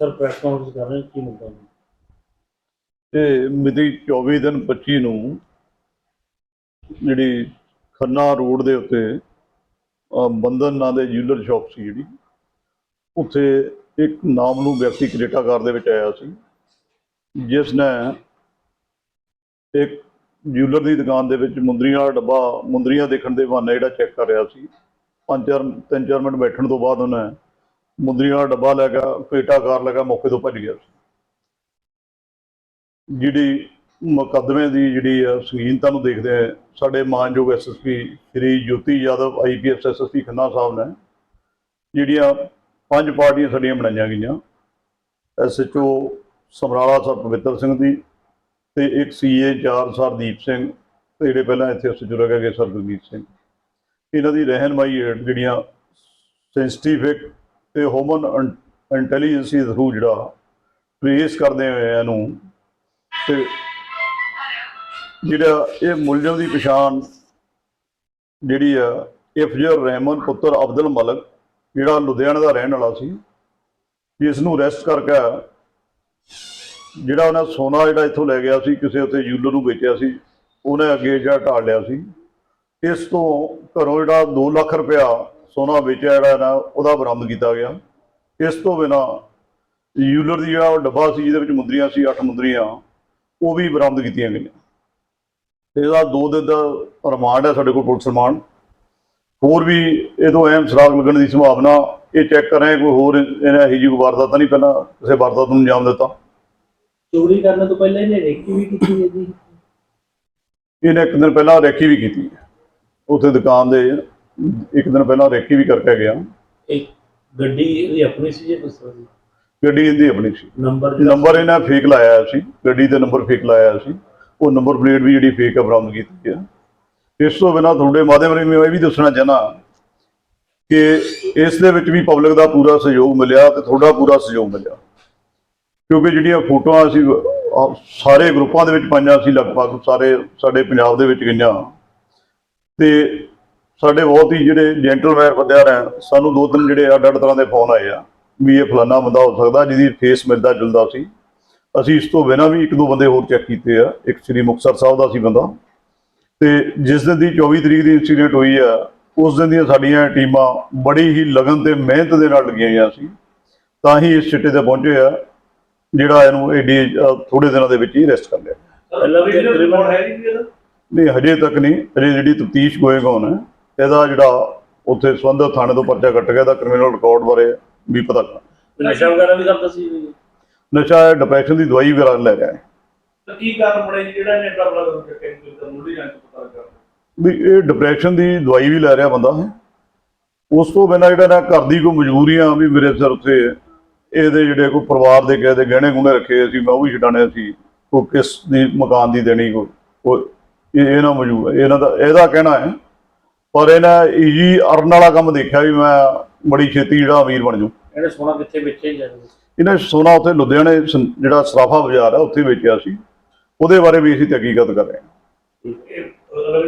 Sir press conference ਕਰ ਰਹੇ ਹੋ, ਕੀ ਮੁੱਦਾ ਹੈ? ਤੇ ਮਿਤੀ 24 ਦਿਨ 25 ਨੂੰ ਜਿਹੜੀ ਖੰਨਾ ਰੋਡ ਦੇ ਉੱਤੇ ਅਹ ਬੰਧਨ ਨਾਂ ਦੇ ਜਿਊਲਰ ਸ਼ਾਪ ਸੀ ਜਿਹੜੀ ਉੱਥੇ ਇੱਕ ਨਾਮ ਨੂੰ ਵਿਅਕਤੀ ਕ੍ਰੇਟਾਕਾਰ ਦੇ ਵਿੱਚ ਆਇਆ ਸੀ ਜਿਸ ਨੇ ਇੱਕ ਜਿਊਲਰ ਦੀ ਦੁਕਾਨ ਦੇ ਵਿੱਚ ਮੁੰਦਰੀਆਂ ਵਾਲਾ ਡੱਬਾ ਮੁੰਦਰੀਆਂ ਦੇਖਣ ਦੇ ਬਹਾਨੇ ਜਿਹੜਾ ਚੈੱਕ ਕਰ ਰਿਹਾ ਸੀ ਪੰਜ ਚਾਰ ਤਿੰਨ ਚਾਰ ਮਿੰਟ ਬੈਠਣ ਤੋਂ ਬਾਅਦ ਉਹਨੇ ਮੁੰਦਰੀਆਂ ਦਾ ਡੱਬਾ ਲੈ ਗਿਆ ਪੇਟਾ ਕਾਰ ਲੈ ਗਿਆ, ਮੌਕੇ ਤੋਂ ਭੱਜ ਗਿਆ। ਸੀ ਜਿਹੜੀ ਮੁਕੱਦਮੇ ਦੀ ਜਿਹੜੀ ਆ ਸੰਗੀਨਤਾ ਨੂੰ ਦੇਖਦੇ ਆ, ਸਾਡੇ ਮਾਨਯੋਗ SSP Shri Jyoti Yadav IPS SSP Khanna ਸਾਹਿਬ ਨੇ, ਜਿਹੜੀਆਂ ਪੰਜ ਪਾਰਟੀਆਂ ਸਾਡੀਆਂ ਬਣਾਈਆਂ ਗਈਆਂ। ਐਸਐਚਓ ਸਮਰਾਲਾ ਸਰ ਪਵਿੱਤਰ ਸਿੰਘ ਦੀ ਤੇ ਇੱਕ ਸੀਏ ਚਾਰ ਸਰਦੀਪ ਸਿੰਘ ਤੇ ਜਿਹੜੇ ਪਹਿਲਾਂ ਇੱਥੇ ਐਸਐਚਓ ਰਹਿ ਗਏ ਸਰ ਗੁਰਮੀਤ ਸਿੰਘ। ਇਹਨਾਂ ਦੀ ਰਹਿਨਮਾਈ ਹੇਠ ਜਿਹੜੀਆਂ ਸੈਂਸਿਟਿਵਿਕ ਤੇ ਹਿਊਮਨ ਇੰਟੈਲੀਜੈਂਸੀ ਦੇ ਥਰੂ ਜਿਹੜਾ ਟ੍ਰੇਸ ਕਰਦੇ ਹੋਏ ਇਹਨੂੰ, ਤੇ ਜਿਹੜਾ ਇਹ ਮੁਲਜ਼ਮ ਦੀ ਪਛਾਣ ਜਿਹੜੀ ਆ ਇਫਜਰ ਰਹਿਮਨ ਪੁੱਤਰ ਅਬਦੁਲ ਮਲਕ, ਜਿਹੜਾ ਲੁਧਿਆਣਾ ਦਾ ਰਹਿਣ ਵਾਲਾ ਸੀ ਜਿਸ ਨੂੰ ਅਰੈਸਟ ਕਰਕੇ ਜਿਹੜਾ ਉਹਨਾਂ ਸੋਨਾ ਜਿਹੜਾ ਇੱਥੋਂ ਲੈ ਗਿਆ ਸੀ, ਕਿਸੇ ਉੱਤੇ ਜੂਲਰ ਨੂੰ ਵੇਚਿਆ ਸੀ, ਉਹਨੇ ਅੱਗੇ ਜਿਹੜਾ ਢਾਲ ਲਿਆ ਸੀ। ਇਸ ਤੋਂ ਘਰੋਂ ਜਿਹੜਾ 2 ਲੱਖ ਰੁਪਇਆ ਸੋਨਾ ਵੇਚਿਆ ਜਿਹੜਾ ਨਾ ਉਹਦਾ ਬਰਾਮਦ ਕੀਤਾ ਗਿਆ। ਇਸ ਤੋਂ ਬਿਨਾ ਜੂਲਰ ਦੀ ਜਿਹੜਾ ਡੱਬਾ ਸੀ ਜਿਹਦੇ ਵਿੱਚ ਮੁੰਦਰੀਆਂ ਸੀ 8 ਮੁੰਦਰੀਆਂ ਉਹ ਵੀ ਬਰਾਮਦ ਕੀਤੀਆਂ ਗਈਆਂ। ਤੇ ਇਹਦਾ 2 ਦਿਨ ਦਾ ਰਿਮਾਂਡ ਹੈ ਸਾਡੇ ਕੋਲ ਪੁਲਿਸ ਰਿਮਾਂਡ। ਹੋਰ ਵੀ ਇਹ ਤੋਂ ਅਹਿਮ ਸੁਰਾਗ ਲੱਗਣ ਦੀ ਸੰਭਾਵਨਾ ਇਹ ਚੈੱਕ ਕਰ ਰਹੇ ਕੋਈ ਹੋਰ ਇਹਨਾਂ ਇਹੀ ਜਿਹੀ ਵਾਰਦਾਤ ਤਾਂ ਨਹੀਂ ਪਹਿਲਾਂ ਕਿਸੇ ਵਾਰਦਾਤ ਨੂੰ ਅੰਜਾਮ ਦਿੱਤਾ। ਚੋਰੀ ਕਰਨ ਤੋਂ ਪਹਿਲਾਂ ਇਹਨੇ ਰੇਕੀ ਵੀ ਕੀਤੀ ਹੈ ਜੀ? ਇਹਨੇ ਇੱਕ ਦਿਨ ਪਹਿਲਾਂ ਰੈਕੀ ਵੀ ਕੀਤੀ ਹੈ। ਉੱਥੇ ਦੁਕਾਨ ਦੇ ਇੱਕ ਦਿਨ ਪਹਿਲਾਂ ਰੈਕੀ ਵੀ ਕਰਕੇ ਗਿਆ। ਇੱਕ ਗੱਡੀ ਇਹਦੀ ਆਪਣੀ ਸੀ ਜੇ ਜੀ ਗੱਡੀ ਇਹਦੀ ਆਪਣੀ ਸੀ। ਨੰਬਰ ਜਿਹੜਾ ਨੰਬਰ ਇਹਨਾਂ ਫੇਕ ਲਾਇਆ ਸੀ। ਗੱਡੀ ਦੇ ਨੰਬਰ ਫੇਕ ਲਾਇਆ ਸੀ। ਉਹ ਨੰਬਰ ਪਲੇਟ ਵੀ ਜਿਹੜੀ ਫੇਕ ਹੈ ਬਰਾਮਦ ਕੀਤੀ ਹੈ ਇਸ ਤੋਂ ਬਿਨਾਂ ਤੁਹਾਡੇ ਮਾਧਿਅਮ ਰਾਹੀਂ ਮੈਂ ਇਹ ਵੀ ਦੱਸਣਾ ਚਾਹਨਾ ਕਿ ਇਸ ਦੇ ਵਿੱਚ ਵੀ ਪਬਲਿਕ ਦਾ ਪੂਰਾ ਸਹਿਯੋਗ ਮਿਲਿਆ ਤੇ ਤੁਹਾਡਾ ਪੂਰਾ ਸਹਿਯੋਗ ਮਿਲਿਆ। ਕਿਉਂਕਿ ਜਿਹੜੀਆਂ ਫੋਟੋਆਂ ਅਸੀਂ ਸਾਰੇ ਗਰੁੱਪਾਂ ਦੇ ਵਿੱਚ ਪਾਈਆਂ ਸੀ ਲਗਭਗ ਸਾਰੇ ਸਾਡੇ ਪੰਜਾਬ ਦੇ ਵਿੱਚ ਗਈਆਂ। ਤੇ ਸਾਡੇ ਬਹੁਤ ਹੀ ਜਿਹੜੇ ਜੈਂਟਲਮੈਨ ਬੰਦਿਆਂ ਨੇ ਸਾਨੂੰ ਦੋ ਤਿੰਨ ਜਿਹੜੇ ਅੱਡ ਅੱਡ ਤਰ੍ਹਾਂ ਦੇ ਫੋਨ ਆਏ ਆ ਵੀ ਇਹ ਫਲਾਨਾ ਬੰਦਾ ਹੋ ਸਕਦਾ ਜਿਹਦੀ ਫੇਸ ਮਿਲਦਾ ਜੁਲਦਾ ਸੀ। ਅਸੀਂ ਇਸ ਤੋਂ ਬਿਨਾਂ ਵੀ ਇੱਕ ਦੋ ਬੰਦੇ ਹੋਰ ਚੈੱਕ ਕੀਤੇ ਆ ਇੱਕ ਸ੍ਰੀ ਮੁਕਤਸਰ ਸਾਹਿਬ ਦਾ ਸੀ ਬੰਦਾ। ਤੇ ਜਿਸ ਦਿਨ ਦੀ 24 ਤਰੀਕ ਦੀ ਇਨਸੀਡੈਂਟ ਹੋਈ ਆ ਉਸ ਦਿਨ ਦੀਆਂ ਸਾਡੀਆਂ ਟੀਮਾਂ ਬੜੀ ਹੀ ਲਗਨ ਤੇ ਮਿਹਨਤ ਦੇ ਨਾਲ ਲੱਗੀਆਂ ਹੋਈਆਂ ਸੀ। ਤਾਂ ਹੀ ਇਸ ਸਿੱਟੇ ਤੇ ਪਹੁੰਚੇ ਆ ਜਿਹੜਾ ਇਹਨੂੰ ਏਡੀ ਥੋੜੇ ਦਿਨਾਂ ਦੇ ਵਿੱਚ ਹੀ ਅਰੈਸਟ ਕਰ ਲਿਆ। ਨਹੀਂ ਹਜੇ ਤੱਕ ਨਹੀਂ ਹਜੇ ਜਿਹੜੀ ਤਫਤੀਸ਼ ਔਨ ਹੈ ਇਹਦਾ ਜਿਹੜਾ ਉੱਥੇ ਸੰਬੰਧਿਤ ਥਾਣੇ ਤੋਂ ਪਰਚਾ ਕੱਟ ਗਿਆ ਦਾ ਕ੍ਰਿਮੀਨਲ ਰਿਕਾਰਡ ਬਾਰੇ ਵੀ ਪਤਾ ਕਰ ਨਸ਼ਾ ਵਗੈਰਾ ਵੀ ਕਰਦਾ ਸੀ ਜੀ? ਨਸ਼ਾ ਡਿਪਰੈਸ਼ਨ ਦੀ ਦਵਾਈ ਵਗੈਰਾ ਲੈ ਰਿਹਾ ਹੈ ਤਾਂ ਕੀ ਕਾਰਨ ਬਣਿਆ ਜੀ? ਜਿਹੜਾ ਇਹਨੇ ਡਬਲ ਕਰ ਕੇ ਟੈਂਕ ਦਾ ਮੁੱਢੀ ਜਾਂਚ ਪਤਾ ਲੱਗਾ। ਵੀ ਇਹ ਡਿਪਰੈਸ਼ਨ ਦੀ ਦਵਾਈ ਵੀ ਲੈ ਰਿਹਾ ਬੰਦਾ। ਹੈ ਉਸ ਤੋਂ ਬਿਨਾਂ ਜਿਹੜਾ ਨਾ ਘਰ ਦੀ ਕੋਈ ਮਜਬੂਰੀਆਂ ਵੀ ਮੇਰੇ ਸਿਰ ਉੱਤੇ ਇਹਦੇ ਜਿਹੜੇ ਕੋਈ ਪਰਿਵਾਰ ਦੇ ਕਿਸੇ ਦੇ ਗਹਿਣੇ ਗੁਣੇ ਰੱਖੇ ਸੀ ਮੈਂ ਉਹ ਵੀ ਛਡਾਣੇ ਸੀ। ਕੋਈ ਕਿਸ ਦੀ ਮਕਾਨ ਦੀ ਦੇਣੀ ਕੋਈ ਕੋਈ ਇਹ ਇਹਨਾਂ ਮਜਬੂਰ ਇਹਨਾਂ ਦਾ ਇਹਦਾ ਕਹਿਣਾ ਹੈ ਪਰ ਇਹਨਾਂ ਈਜੀ ਅਰਨ ਵਾਲਾ ਕੰਮ ਦੇਖਿਆ ਵੀ ਮੈਂ ਬੜੀ ਛੇਤੀ ਜਿਹੜਾ ਅਮੀਰ ਬਣ ਜੂ ਇਹਨੇ ਸੋਨਾ ਕਿੱਥੇ ਵੇਚਿਆ ਜਾਂਦਾ ਇਹਨਾਂ ਸੋਨਾ ਉੱਥੇ ਲੁਧਿਆਣੇ ਜਿਹੜਾ ਸਰਾਫਾ ਬਾਜ਼ਾਰ ਹੈ ਉੱਥੇ ਵੇਚਿਆ ਸੀ। ਉਹਦੇ ਬਾਰੇ ਵੀ ਅਸੀਂ ਤਹਿਕੀਕਤ ਕਰ ਰਹੇ ਹਾਂ।